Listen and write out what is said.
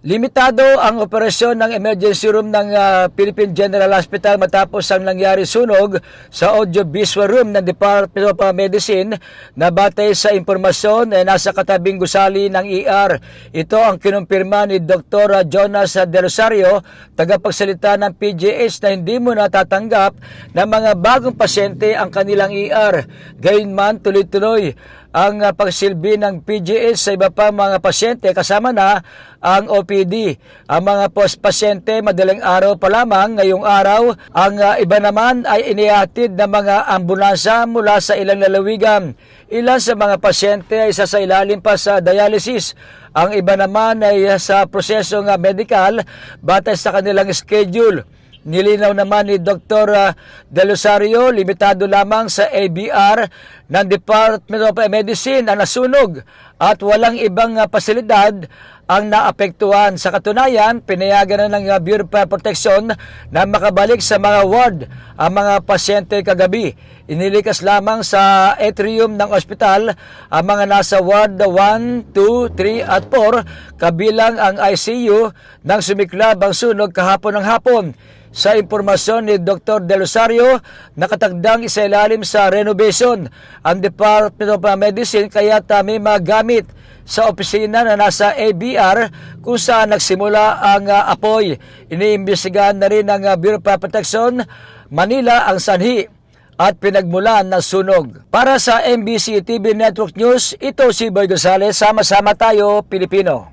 Limitado ang operasyon ng emergency room ng ah, Philippine General Hospital matapos ang nangyari sunog sa audio-visual room ng Department of ah, Medicine na batay sa impormasyon ay nasa katabing gusali ng ER. Ito ang kinumpirma ni Dr. Jonas De Rosario, tagapagsalita ng PGH na hindi mo natatanggap na mga bagong pasyente ang kanilang ER. Gayunman tuloy-tuloy ang uh, pagsilbi ng PGS sa iba pang mga pasyente kasama na ang OPD. Ang mga pasyente madaling araw pa lamang ngayong araw, ang uh, iba naman ay inihatid ng mga ambulansa mula sa ilang lalawigan. Ilan sa mga pasyente ay isa sa ilalim pa sa dialysis. Ang iba naman ay sa prosesong medical batay sa kanilang schedule. Nilinaw naman ni Dr. uh, De Rosario, limitado lamang sa ABR ng Department of Medicine ang nasunog at walang ibang uh, pasilidad ang naapektuhan. Sa katunayan, pinayagan na ng uh, Bureau of Protection na makabalik sa mga ward ang mga pasyente kagabi. Inilikas lamang sa atrium ng ospital ang mga nasa ward 1, 2, 3 at 4 kabilang ang ICU nang sumiklab ang sunog kahapon ng hapon. Sa impormasyon ni Dr. De Rosario, nakatagdang isailalim sa renovation ang Department of Medicine kaya may mga gamit sa opisina na nasa ABR kung saan nagsimula ang uh, apoy. Iniimbestigahan na rin ng uh, Bureau of Protection Manila ang sanhi at pinagmulan ng sunog. Para sa MBC TV Network News, ito si Boy Gonzales. Sama-sama tayo, Pilipino.